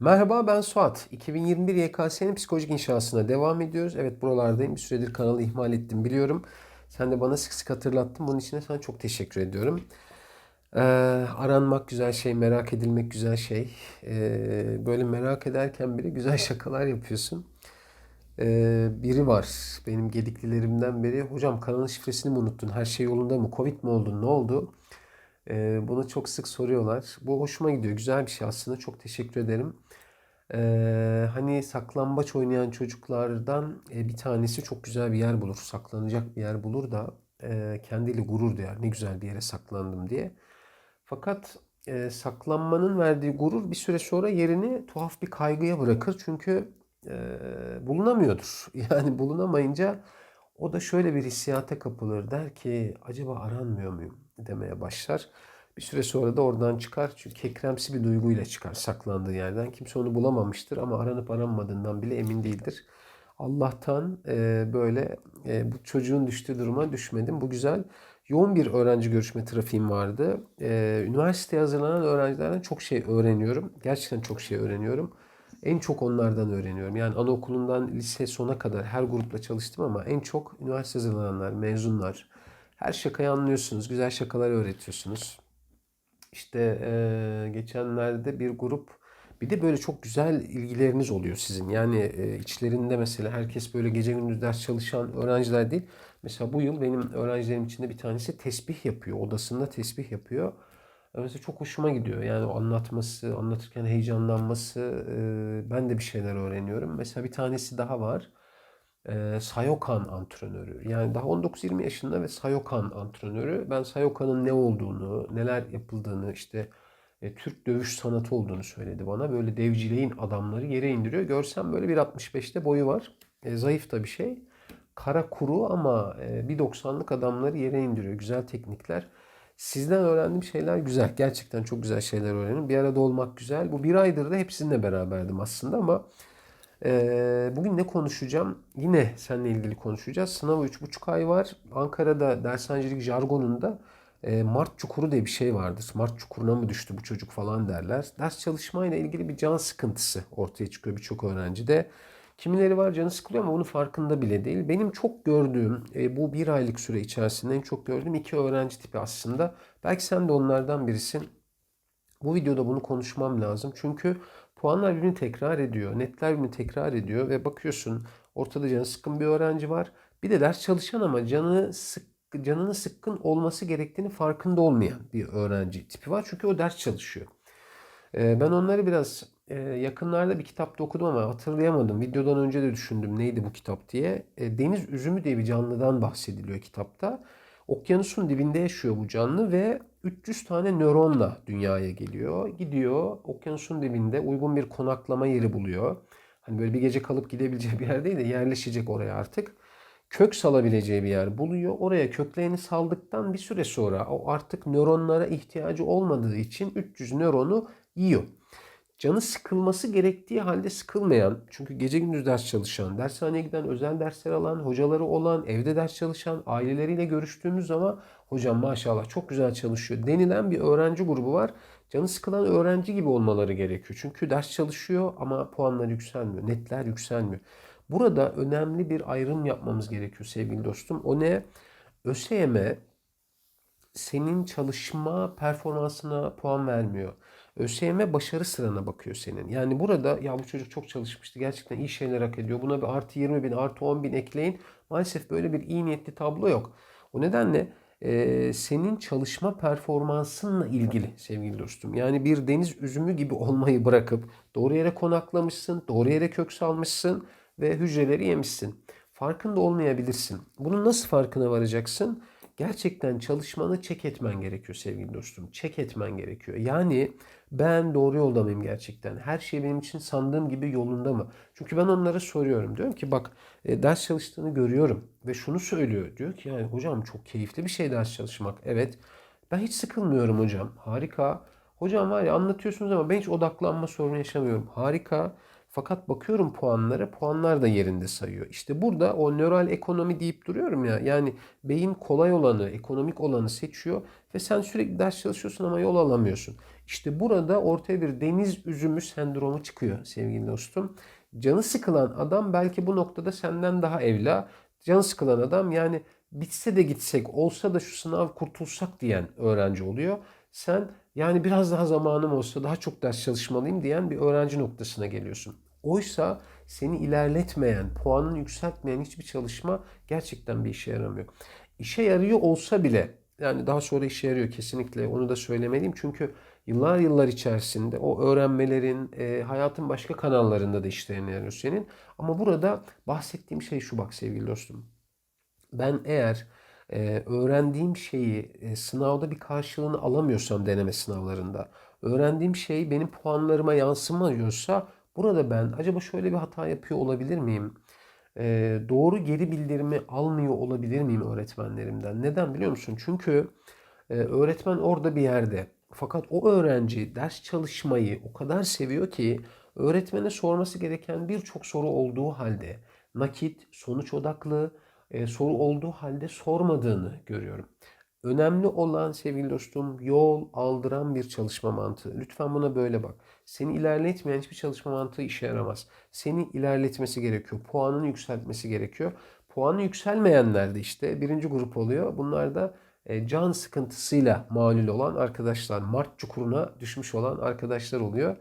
Merhaba ben Suat. 2021 YKS'nin psikolojik inşasına devam ediyoruz. Evet buralardayım. Bir süredir kanalı ihmal ettim biliyorum. Sen de bana sık sık hatırlattın. Bunun için de sana çok teşekkür ediyorum. Ee, aranmak güzel şey, merak edilmek güzel şey. Ee, böyle merak ederken bile güzel şakalar yapıyorsun. Ee, biri var benim gediklilerimden biri. Hocam kanalın şifresini mi unuttun? Her şey yolunda mı? Covid mi oldun? Ne oldu? Ee, bunu çok sık soruyorlar. Bu hoşuma gidiyor. Güzel bir şey aslında. Çok teşekkür ederim. Ee, hani saklambaç oynayan çocuklardan e, bir tanesi çok güzel bir yer bulur. Saklanacak bir yer bulur da e, kendiyle gurur duyar. Ne güzel bir yere saklandım diye. Fakat e, saklanmanın verdiği gurur bir süre sonra yerini tuhaf bir kaygıya bırakır. Çünkü e, bulunamıyordur. Yani bulunamayınca o da şöyle bir hissiyata kapılır. Der ki acaba aranmıyor muyum demeye başlar. Bir süre sonra da oradan çıkar. Çünkü kekremsi bir duyguyla çıkar saklandığı yerden. Kimse onu bulamamıştır ama aranıp aranmadığından bile emin değildir. Allah'tan e, böyle e, bu çocuğun düştüğü duruma düşmedim. Bu güzel. Yoğun bir öğrenci görüşme trafiğim vardı. E, üniversiteye hazırlanan öğrencilerden çok şey öğreniyorum. Gerçekten çok şey öğreniyorum. En çok onlardan öğreniyorum. Yani anaokulundan lise sona kadar her grupla çalıştım ama en çok üniversite hazırlananlar, mezunlar. Her şakayı anlıyorsunuz. Güzel şakalar öğretiyorsunuz. İşte eee, geçenlerde bir grup bir de böyle çok güzel ilgileriniz oluyor sizin. Yani e, içlerinde mesela herkes böyle gece gündüz ders çalışan öğrenciler değil. Mesela bu yıl benim öğrencilerim içinde bir tanesi tesbih yapıyor. Odasında tesbih yapıyor. Mesela çok hoşuma gidiyor. Yani o anlatması, anlatırken heyecanlanması. e, ben de bir şeyler öğreniyorum. Mesela bir tanesi daha var e, Sayokan antrenörü. Yani daha 19-20 yaşında ve Sayokan antrenörü. Ben Sayokan'ın ne olduğunu, neler yapıldığını, işte e, Türk dövüş sanatı olduğunu söyledi bana. Böyle devcileyin adamları yere indiriyor. Görsem böyle 1.65'te boyu var. E, zayıf da bir şey. Kara kuru ama e, 1.90'lık adamları yere indiriyor. Güzel teknikler. Sizden öğrendiğim şeyler güzel. Gerçekten çok güzel şeyler öğrendim. Bir arada olmak güzel. Bu bir aydır da hep sizinle beraberdim aslında ama ee, bugün ne konuşacağım? Yine seninle ilgili konuşacağız. Sınava 3,5 ay var. Ankara'da dershanecilik jargonunda e, Mart çukuru diye bir şey vardır. Mart çukuruna mı düştü bu çocuk falan derler. Ders çalışmayla ilgili bir can sıkıntısı ortaya çıkıyor birçok öğrencide. Kimileri var canı sıkılıyor ama bunun farkında bile değil. Benim çok gördüğüm e, bu bir aylık süre içerisinde en çok gördüğüm iki öğrenci tipi aslında. Belki sen de onlardan birisin. Bu videoda bunu konuşmam lazım. Çünkü puanlar birbirini tekrar ediyor. Netler birbirini tekrar ediyor ve bakıyorsun ortada canı sıkkın bir öğrenci var. Bir de ders çalışan ama canı sık canının sıkkın olması gerektiğini farkında olmayan bir öğrenci tipi var. Çünkü o ders çalışıyor. Ee, Ben onları biraz e, yakınlarda bir kitapta okudum ama hatırlayamadım. Videodan önce de düşündüm neydi bu kitap diye. E, Deniz üzümü diye bir canlıdan bahsediliyor kitapta. Okyanusun dibinde yaşıyor bu canlı ve 300 tane nöronla dünyaya geliyor. Gidiyor okyanusun dibinde uygun bir konaklama yeri buluyor. Hani böyle bir gece kalıp gidebileceği bir yer değil de yerleşecek oraya artık. Kök salabileceği bir yer buluyor. Oraya köklerini saldıktan bir süre sonra o artık nöronlara ihtiyacı olmadığı için 300 nöronu yiyor. Canı sıkılması gerektiği halde sıkılmayan, çünkü gece gündüz ders çalışan, dershaneye giden, özel dersler alan, hocaları olan, evde ders çalışan, aileleriyle görüştüğümüz zaman hocam maşallah çok güzel çalışıyor denilen bir öğrenci grubu var. Canı sıkılan öğrenci gibi olmaları gerekiyor. Çünkü ders çalışıyor ama puanlar yükselmiyor, netler yükselmiyor. Burada önemli bir ayrım yapmamız gerekiyor sevgili dostum. O ne? ÖSYM senin çalışma performansına puan vermiyor. ÖSYM başarı sırana bakıyor senin. Yani burada ya bu çocuk çok çalışmıştı. Gerçekten iyi şeyler hak ediyor. Buna bir artı 20 bin, artı 10 bin ekleyin. Maalesef böyle bir iyi niyetli tablo yok. O nedenle e, senin çalışma performansınla ilgili sevgili dostum. Yani bir deniz üzümü gibi olmayı bırakıp doğru yere konaklamışsın, doğru yere kök salmışsın ve hücreleri yemişsin. Farkında olmayabilirsin. Bunun nasıl farkına varacaksın? Gerçekten çalışmanı çek etmen gerekiyor sevgili dostum. Çek etmen gerekiyor. Yani ben doğru yolda mıyım gerçekten? Her şey benim için sandığım gibi yolunda mı? Çünkü ben onlara soruyorum. Diyorum ki bak e, ders çalıştığını görüyorum. Ve şunu söylüyor. Diyor ki yani hocam çok keyifli bir şey ders çalışmak. Evet. Ben hiç sıkılmıyorum hocam. Harika. Hocam var ya anlatıyorsunuz ama ben hiç odaklanma sorunu yaşamıyorum. Harika. Fakat bakıyorum puanlara, puanlar da yerinde sayıyor. İşte burada o nöral ekonomi deyip duruyorum ya. Yani beyin kolay olanı, ekonomik olanı seçiyor ve sen sürekli ders çalışıyorsun ama yol alamıyorsun. İşte burada ortaya bir deniz üzümü sendromu çıkıyor sevgili dostum. Canı sıkılan adam belki bu noktada senden daha evla. Canı sıkılan adam yani bitse de gitsek, olsa da şu sınav kurtulsak diyen öğrenci oluyor. Sen yani biraz daha zamanım olsa daha çok ders çalışmalıyım diyen bir öğrenci noktasına geliyorsun. Oysa seni ilerletmeyen, puanını yükseltmeyen hiçbir çalışma gerçekten bir işe yaramıyor. İşe yarıyor olsa bile yani daha sonra işe yarıyor kesinlikle onu da söylemeliyim. Çünkü yıllar yıllar içerisinde o öğrenmelerin e, hayatın başka kanallarında da işlerine yarıyor senin. Ama burada bahsettiğim şey şu bak sevgili dostum. Ben eğer e, öğrendiğim şeyi e, sınavda bir karşılığını alamıyorsam deneme sınavlarında, öğrendiğim şey benim puanlarıma yansımıyorsa burada ben acaba şöyle bir hata yapıyor olabilir miyim? E, doğru geri bildirimi almıyor olabilir miyim öğretmenlerimden? Neden biliyor musun? Çünkü e, öğretmen orada bir yerde. Fakat o öğrenci ders çalışmayı o kadar seviyor ki öğretmene sorması gereken birçok soru olduğu halde nakit, sonuç odaklı, e, soru olduğu halde sormadığını görüyorum. Önemli olan sevgili dostum yol aldıran bir çalışma mantığı. Lütfen buna böyle bak. Seni ilerletmeyen hiçbir çalışma mantığı işe yaramaz. Seni ilerletmesi gerekiyor. Puanını yükseltmesi gerekiyor. Puanı yükselmeyenler de işte birinci grup oluyor. Bunlar da can sıkıntısıyla malul olan arkadaşlar, Mart çukuruna düşmüş olan arkadaşlar oluyor.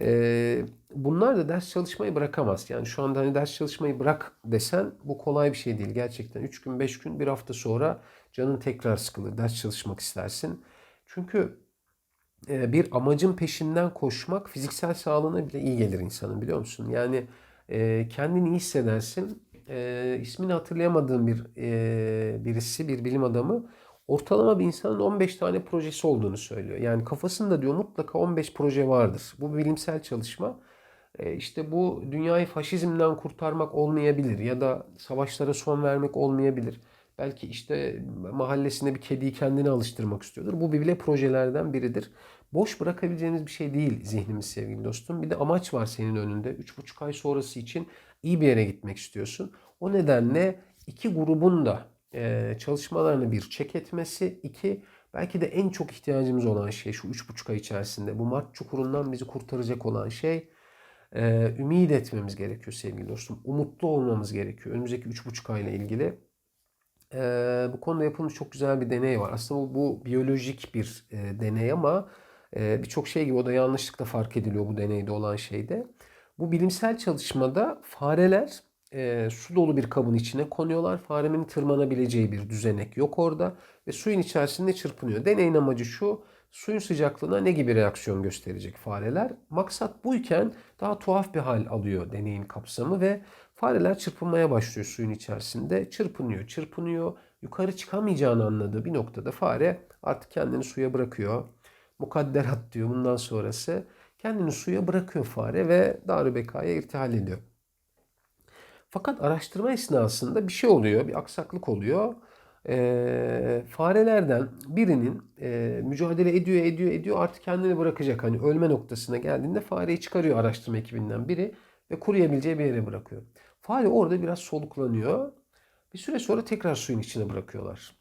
E, bunlar da ders çalışmayı bırakamaz. Yani şu anda hani ders çalışmayı bırak desen bu kolay bir şey değil gerçekten. 3 gün, 5 gün, bir hafta sonra canın tekrar sıkılır. Ders çalışmak istersin. Çünkü e, bir amacın peşinden koşmak fiziksel sağlığına bile iyi gelir insanın biliyor musun? Yani e, kendini iyi hissedersin. E, ismini hatırlayamadığım bir e, birisi, bir bilim adamı ortalama bir insanın 15 tane projesi olduğunu söylüyor. Yani kafasında diyor mutlaka 15 proje vardır. Bu bilimsel çalışma. E, işte bu dünyayı faşizmden kurtarmak olmayabilir ya da savaşlara son vermek olmayabilir. Belki işte mahallesinde bir kediyi kendine alıştırmak istiyordur. Bu bile projelerden biridir. Boş bırakabileceğiniz bir şey değil zihnimiz sevgili dostum. Bir de amaç var senin önünde. 3,5 ay sonrası için iyi bir yere gitmek istiyorsun. O nedenle iki grubun da e, çalışmalarını bir çek etmesi, iki belki de en çok ihtiyacımız olan şey şu üç buçuk ay içerisinde bu Mart çukurundan bizi kurtaracak olan şey e, ümit etmemiz gerekiyor sevgili dostum. Umutlu olmamız gerekiyor önümüzdeki üç buçuk ayla ilgili. E, bu konuda yapılmış çok güzel bir deney var. Aslında bu, bu biyolojik bir e, deney ama e, birçok şey gibi o da yanlışlıkla fark ediliyor bu deneyde olan şeyde. Bu bilimsel çalışmada fareler e, su dolu bir kabın içine konuyorlar. Farenin tırmanabileceği bir düzenek yok orada ve suyun içerisinde çırpınıyor. Deneyin amacı şu, suyun sıcaklığına ne gibi reaksiyon gösterecek fareler? Maksat buyken daha tuhaf bir hal alıyor deneyin kapsamı ve fareler çırpınmaya başlıyor suyun içerisinde. Çırpınıyor, çırpınıyor. Yukarı çıkamayacağını anladığı bir noktada fare artık kendini suya bırakıyor. Mukadderat diyor bundan sonrası. Kendini suya bırakıyor fare ve Darübeka'ya irtihal ediyor. Fakat araştırma esnasında bir şey oluyor, bir aksaklık oluyor. E, farelerden birinin e, mücadele ediyor, ediyor, ediyor artık kendini bırakacak. Hani ölme noktasına geldiğinde fareyi çıkarıyor araştırma ekibinden biri ve kuruyabileceği bir yere bırakıyor. Fare orada biraz soluklanıyor. Bir süre sonra tekrar suyun içine bırakıyorlar.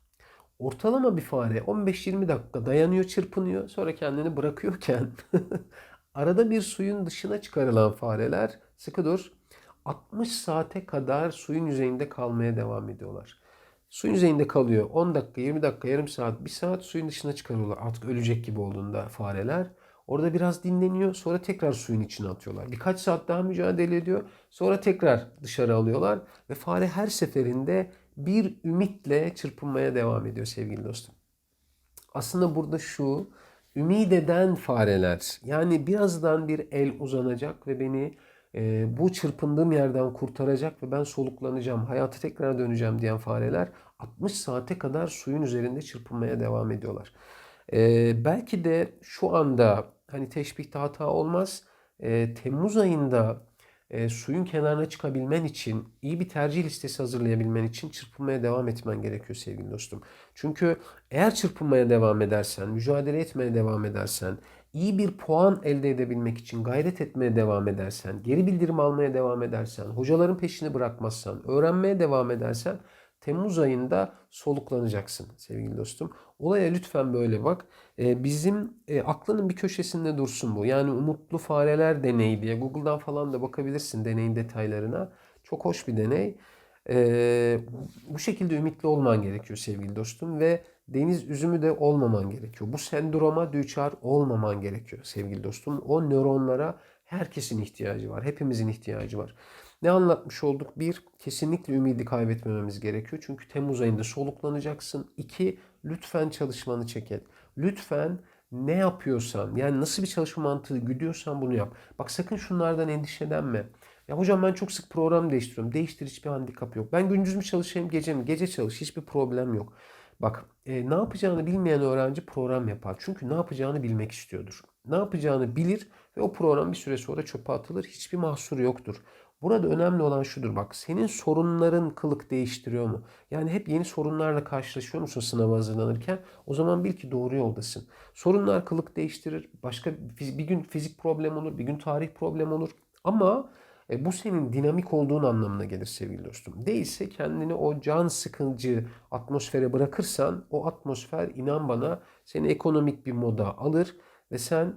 Ortalama bir fare 15-20 dakika dayanıyor, çırpınıyor. Sonra kendini bırakıyorken arada bir suyun dışına çıkarılan fareler sıkı dur 60 saate kadar suyun yüzeyinde kalmaya devam ediyorlar. Suyun yüzeyinde kalıyor. 10 dakika, 20 dakika, yarım saat, 1 saat suyun dışına çıkarıyorlar. Artık ölecek gibi olduğunda fareler. Orada biraz dinleniyor. Sonra tekrar suyun içine atıyorlar. Birkaç saat daha mücadele ediyor. Sonra tekrar dışarı alıyorlar. Ve fare her seferinde bir ümitle çırpınmaya devam ediyor sevgili dostum. Aslında burada şu, ümit eden fareler. Yani birazdan bir el uzanacak ve beni e, bu çırpındığım yerden kurtaracak ve ben soluklanacağım, hayata tekrar döneceğim diyen fareler 60 saate kadar suyun üzerinde çırpınmaya devam ediyorlar. E, belki de şu anda hani teşbihte hata olmaz. E, Temmuz ayında e, suyun kenarına çıkabilmen için, iyi bir tercih listesi hazırlayabilmen için çırpınmaya devam etmen gerekiyor sevgili dostum. Çünkü eğer çırpınmaya devam edersen, mücadele etmeye devam edersen, iyi bir puan elde edebilmek için gayret etmeye devam edersen, geri bildirim almaya devam edersen, hocaların peşini bırakmazsan, öğrenmeye devam edersen Temmuz ayında soluklanacaksın sevgili dostum. Olaya lütfen böyle bak. Ee, bizim e, aklının bir köşesinde dursun bu. Yani umutlu fareler deneyi diye Google'dan falan da bakabilirsin deneyin detaylarına. Çok hoş bir deney. Ee, bu şekilde ümitli olman gerekiyor sevgili dostum ve deniz üzümü de olmaman gerekiyor. Bu sendroma düçar olmaman gerekiyor sevgili dostum. O nöronlara herkesin ihtiyacı var. Hepimizin ihtiyacı var. Ne anlatmış olduk? Bir, kesinlikle ümidi kaybetmememiz gerekiyor. Çünkü Temmuz ayında soluklanacaksın. İki, lütfen çalışmanı çek et. Lütfen ne yapıyorsan, yani nasıl bir çalışma mantığı güdüyorsan bunu yap. Bak sakın şunlardan endişelenme. Ya hocam ben çok sık program değiştiriyorum. Değiştir hiçbir handikap yok. Ben gündüz mü çalışayım, gece mi? Gece çalış. Hiçbir problem yok. Bak e, ne yapacağını bilmeyen öğrenci program yapar. Çünkü ne yapacağını bilmek istiyordur. Ne yapacağını bilir ve o program bir süre sonra çöpe atılır. Hiçbir mahsuru yoktur. Burada önemli olan şudur bak senin sorunların kılık değiştiriyor mu? Yani hep yeni sorunlarla karşılaşıyor musun sınava hazırlanırken? O zaman bil ki doğru yoldasın. Sorunlar kılık değiştirir. Başka bir gün fizik problem olur, bir gün tarih problem olur. Ama e, bu senin dinamik olduğun anlamına gelir sevgili dostum. Değilse kendini o can sıkıcı atmosfere bırakırsan o atmosfer inan bana seni ekonomik bir moda alır ve sen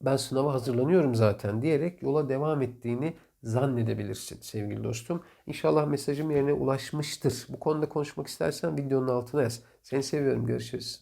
ben sınava hazırlanıyorum zaten diyerek yola devam ettiğini zannedebilirsin sevgili dostum. İnşallah mesajım yerine ulaşmıştır. Bu konuda konuşmak istersen videonun altına yaz. Seni seviyorum. Görüşürüz.